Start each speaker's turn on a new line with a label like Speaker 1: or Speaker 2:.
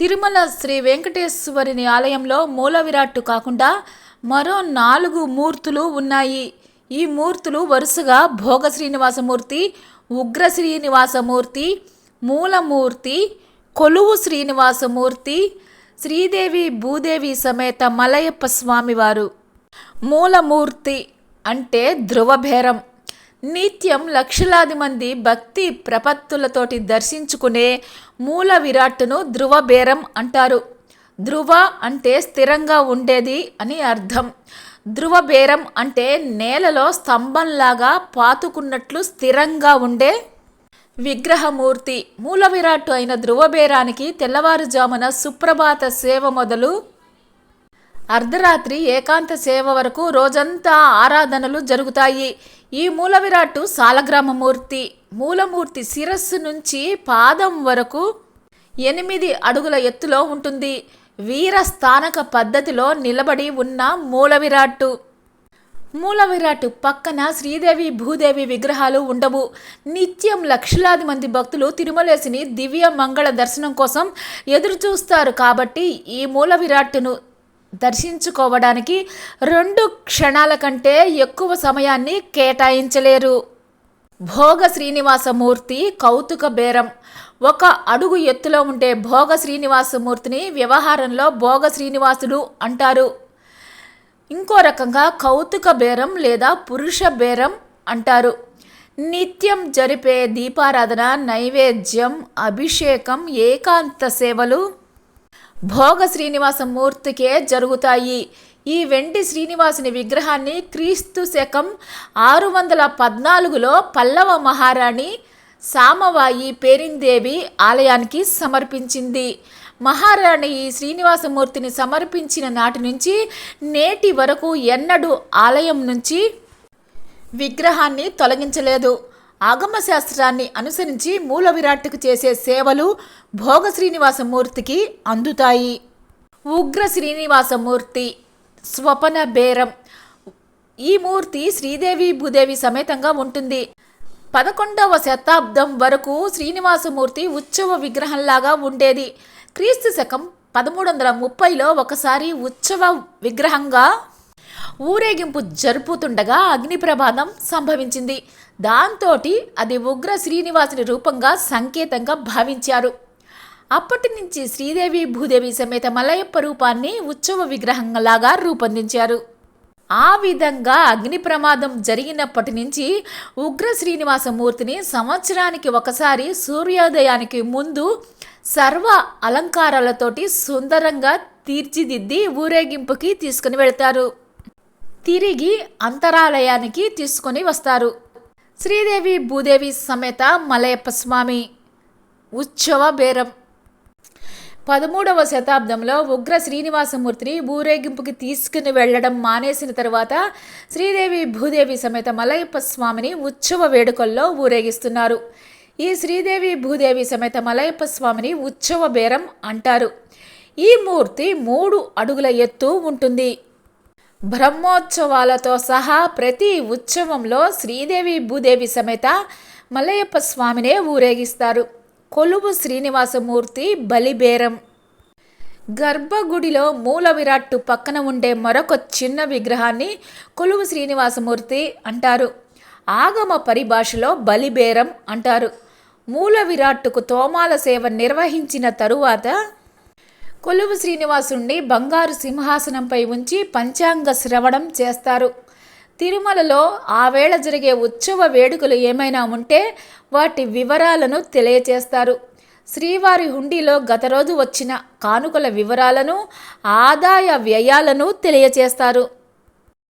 Speaker 1: తిరుమల శ్రీ వెంకటేశ్వరుని ఆలయంలో మూల విరాట్టు కాకుండా మరో నాలుగు మూర్తులు ఉన్నాయి. ఈ మూర్తులు వరుసగా భోగ శ్రీనివాసమూర్తి ఉగ్ర శ్రీనివాసమూర్తి మూలమూర్తి కొలువు శ్రీనివాసమూర్తి శ్రీదేవి భూదేవి సమేత మలయప్ప స్వామివారు. మూలమూర్తి అంటే ధ్రువభేరం. నిత్యం లక్షలాది మంది భక్తి ప్రపత్తులతోటి దర్శించుకునే మూల విరాట్ను ధ్రువ బేరం అంటారు. ధ్రువ అంటే స్థిరంగా ఉండేది అని అర్థం. ధ్రువబేరం అంటే నేలలో స్తంభంలాగా పాతుకున్నట్లు స్థిరంగా ఉండే విగ్రహమూర్తి. మూల విరాట్టు అయిన ధ్రువబేరానికి తెల్లవారుజామున సుప్రభాత సేవ మొదలు. అర్ధరాత్రి ఏకాంత సేవ వరకు రోజంతా ఆరాధనలు జరుగుతాయి. ఈ మూల విరాట్టు సాలగ్రామమూర్తి మూలమూర్తి శిరస్సు నుంచి పాదం వరకు ఎనిమిది అడుగుల ఎత్తులో ఉంటుంది. వీర స్థానక పద్ధతిలో నిలబడి ఉన్న మూల విరాట్టు మూల విరాట్ పక్కన శ్రీదేవి భూదేవి విగ్రహాలు ఉండవు. నిత్యం లక్షలాది మంది భక్తులు తిరుమలేసిని దివ్య మంగళ దర్శనం కోసం ఎదురు చూస్తారు కాబట్టి ఈ మూల విరాట్టును దర్శించుకోవడానికి రెండు క్షణాల కంటే ఎక్కువ సమయాన్ని కేటాయించలేరు. భోగ శ్రీనివాసమూర్తి కౌతుక బేరం. ఒక అడుగు ఎత్తులో ఉండే భోగ శ్రీనివాసమూర్తిని వ్యవహారంలో భోగ శ్రీనివాసుడు అంటారు. ఇంకో రకంగా కౌతుక బేరం లేదా పురుష బేరం అంటారు. నిత్యం జరిపే దీపారాధన నైవేద్యం అభిషేకం ఏకాంత సేవలు భోగ శ్రీనివాస మూర్తికే జరుగుతాయి. ఈ వెండి శ్రీనివాసుని విగ్రహాన్ని క్రీస్తు శకం ఆరు వందల పద్నాలుగులో పల్లవ మహారాణి సామవాయి పేరిందేవి ఆలయానికి సమర్పించింది. మహారాణి ఈ శ్రీనివాసమూర్తిని సమర్పించిన నాటి నుంచి నేటి వరకు ఎన్నడూ ఆలయం నుంచి విగ్రహాన్ని తొలగించలేదు. ఆగమ శాస్త్రాన్ని అనుసరించి మూల విరాట్టుకు చేసే సేవలు భోగ శ్రీనివాసమూర్తికి అందుతాయి. ఉగ్ర శ్రీనివాసమూర్తి స్వపన బేరం. ఈ మూర్తి శ్రీదేవి భూదేవి సమేతంగా ఉంటుంది. పదకొండవ శతాబ్దం వరకు శ్రీనివాసమూర్తి ఉత్సవ విగ్రహంలాగా ఉండేది. క్రీస్తు శకం పదమూడు వందల ముప్పైలో ఒకసారి ఉత్సవ విగ్రహంగా ఊరేగింపు జరుపుతుండగా అగ్ని ప్రమాదం సంభవించింది. దాంతో అది ఉగ్ర శ్రీనివాసుని రూపంగా సంకేతంగా భావించారు. అప్పటి నుంచి శ్రీదేవి భూదేవి సమేత మలయప్ప రూపాన్ని ఉత్సవ విగ్రహంలాగా రూపొందించారు. ఆ విధంగా అగ్ని ప్రమాదం జరిగినప్పటి నుంచి ఉగ్ర శ్రీనివాసమూర్తిని సంవత్సరానికి ఒకసారి సూర్యోదయానికి ముందు సర్వ అలంకారాలతోటి సుందరంగా తీర్చిదిద్ది ఊరేగింపుకి తీసుకుని వెళ్తారు. తిరిగి అంతరాలయానికి తీసుకొని వస్తారు. శ్రీదేవి భూదేవి సమేత మలయప్ప స్వామి ఉత్సవ బేరం. పదమూడవ శతాబ్దంలో ఉగ్ర శ్రీనివాసమూర్తిని ఊరేగింపుకి తీసుకుని వెళ్ళడం మానేసిన తరువాత శ్రీదేవి భూదేవి సమేత మలయప్ప స్వామిని ఉత్సవ వేడుకల్లో ఊరేగిస్తున్నారు. ఈ శ్రీదేవి భూదేవి సమేత మలయప్ప స్వామిని ఉత్సవ బేరం అంటారు. ఈ మూర్తి మూడు అడుగుల ఎత్తు ఉంటుంది. బ్రహ్మోత్సవాలతో సహా ప్రతి ఉత్సవంలో శ్రీదేవి భూదేవి సమేత మలయప్ప స్వామినే ఊరేగిస్తారు. కొలువు శ్రీనివాసమూర్తి బలిబేరం. గర్భగుడిలో మూల విరాట్టు పక్కన ఉండే మరొక చిన్న విగ్రహాన్ని కొలువు శ్రీనివాసమూర్తి అంటారు. ఆగమ పరిభాషలో బలిబేరం అంటారు. మూల విరాట్టుకు తోమాల సేవ నిర్వహించిన తరువాత కొలువు శ్రీనివాసుణ్ణి బంగారు సింహాసనంపై ఉంచి పంచాంగ శ్రవణం చేస్తారు. తిరుమలలో ఆ వేళ జరిగే ఉత్సవ వేడుకలు ఏమైనా ఉంటే వాటి వివరాలను తెలియచేస్తారు. శ్రీవారి హుండీలో గత రోజు వచ్చిన కానుకల వివరాలను ఆదాయ వ్యయాలను తెలియచేస్తారు.